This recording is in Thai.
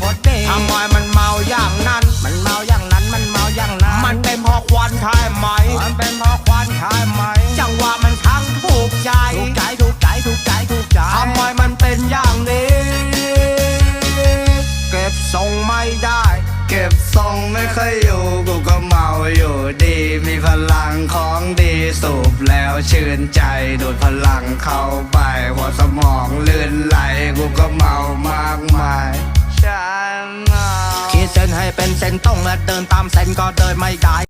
พอดีทำไมมันเมาอย่างนั้น มันเมาอย่างนั้นมันเมาอย่างนั้น มันเป็นเพราะควันใช่ไหม มันเป็นเพราะควันใช่ไหม จังหวะมันทั้งถูกใจ ถูกใจถูกใจถูกใจถูกใจทำไมมันเป็นอย่างนี้ เก็บทรงไม่ได้ เก็บทรงไม่เคยอยู่กูก็เมาอยู่ดี มีพลังของดีสูบแล้วชื่นใจดูดพลังเข้าไปหัวสมองลื่นไหลกูก็เมามากมาย เป็นเส้นต้องเดินตามเส้นก็เดินไม่ได้